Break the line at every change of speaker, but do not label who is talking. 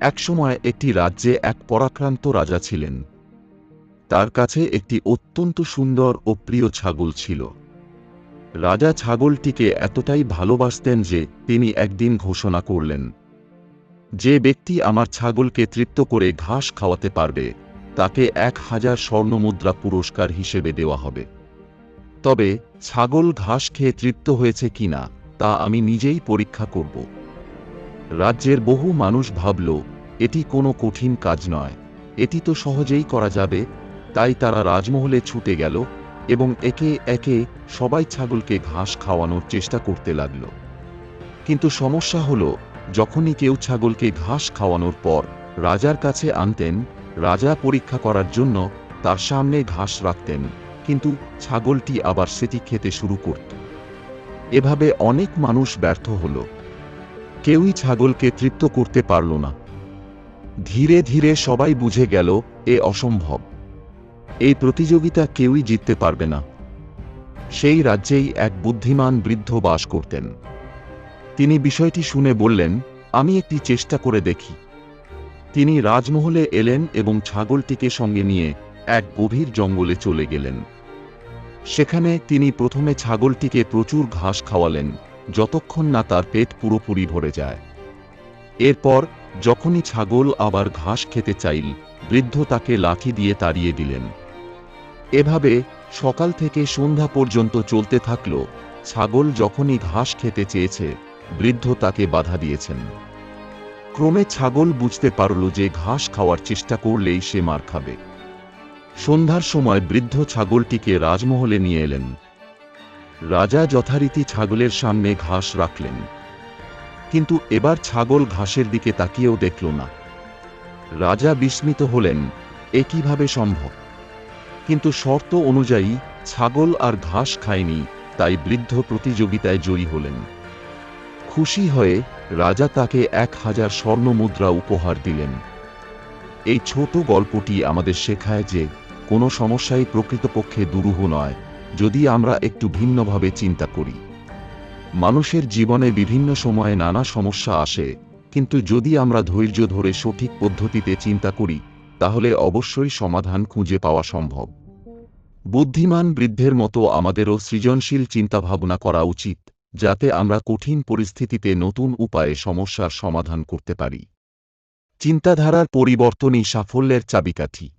একসময় একটি রাজ্যে এক পরাক্রান্ত রাজা ছিলেন। তার কাছে একটি অত্যন্ত সুন্দর ও প্রিয় ছাগল ছিল। রাজা ছাগলটিকে এতটাই ভালোবাসতেন যে তিনি একদিন ঘোষণা করলেন, যে ব্যক্তি আমার ছাগলকে তৃপ্ত করে ঘাস খাওয়াতে পারবে, তাকে এক হাজার স্বর্ণমুদ্রা পুরস্কার হিসেবে দেওয়া হবে। তবে ছাগল ঘাস খেয়ে তৃপ্ত হয়েছে কিনা তা আমি নিজেই পরীক্ষা করব। রাজ্যের বহু মানুষ ভাবল, এটি কোনো কঠিন কাজ নয়। এটি তো সহজেই করা যাবে। তাই তারা রাজমহলে ছুটে গেল এবং একে একে সবাই ছাগলকে ঘাস খাওয়ানোর চেষ্টা করতে লাগল। কিন্তু সমস্যা হল, যখনই কেউ ছাগলকে ঘাস খাওয়ানোর পর রাজার কাছে আনতেন, রাজা পরীক্ষা করার জন্য তার সামনে ঘাস রাখতেন, কিন্তু ছাগলটি আবার সেটি খেতে শুরু করত। এভাবে অনেক মানুষ ব্যর্থ হল। কেউই ছাগলকে তৃপ্ত করতে পারল না। ধীরে ধীরে সবাই বুঝে গেল, এ অসম্ভব। এই প্রতিযোগিতা কেউই জিততে পারবে না। সেই রাজ্যেই এক বুদ্ধিমান বৃদ্ধ বাস করতেন। তিনি বিষয়টি শুনে বললেন, আমি একটি চেষ্টা করে দেখি। তিনি রাজমহলে এলেন এবং ছাগলটিকে সঙ্গে নিয়ে এক গভীর জঙ্গলে চলে গেলেন। সেখানে তিনি প্রথমে ছাগলটিকে প্রচুর ঘাস খাওয়ালেন। যতক্ষণ না তার পেট পুরোপুরি ভরে যায়। এরপর যখনই ছাগল আবার ঘাস খেতে চাইল, বৃদ্ধ তাকে লাঠি দিয়ে তাড়িয়ে দিলেন। এভাবে সকাল থেকে সন্ধ্যা পর্যন্ত চলতে থাকল, ছাগল যখনই ঘাস খেতে চেয়েছে, বৃদ্ধ তাকে বাধা দিয়েছেন। ক্রমে ছাগল বুঝতে পারল যে ঘাস খাওয়ার চেষ্টা করলেই সে মার খাবে। সন্ধ্যার সময় বৃদ্ধ ছাগলটিকে রাজমহলে নিয়ে এলেন। রাজা যথারীতি ছাগলের সামনে ঘাস রাখলেন। কিন্তু এবার ছাগল ঘাসের দিকে তাকিয়েও দেখল না। রাজা বিস্মিত হলেন, এ কীভাবে সম্ভব? কিন্তু শর্ত অনুযায়ী ছাগল আর ঘাস খায়নি, তাই বৃদ্ধ প্রতিযোগিতায় জয়ী হলেন। খুশি হয়ে রাজা তাকে এক হাজার স্বর্ণ মুদ্রা উপহার দিলেন। এই ছোট গল্পটি আমাদের শেখায় যে কোনো সমস্যাই প্রকৃতপক্ষে দুরূহ নয়। যদি আমরা একটু ভিন্নভাবে চিন্তা করি। মানুষের জীবনে বিভিন্ন সময়ে নানা সমস্যা আসে, কিন্তু যদি আমরা ধৈর্য ধরে সঠিক পদ্ধতিতে চিন্তা করি, তাহলে অবশ্যই সমাধান খুঁজে পাওয়া সম্ভব। বুদ্ধিমান বৃদ্ধের মতো আমাদেরও সৃজনশীল চিন্তাভাবনা করা উচিত, যাতে আমরা কঠিন পরিস্থিতিতে নতুন উপায়ে সমস্যার সমাধান করতে পারি। চিন্তাধারার পরিবর্তনই সাফল্যের চাবিকাঠি।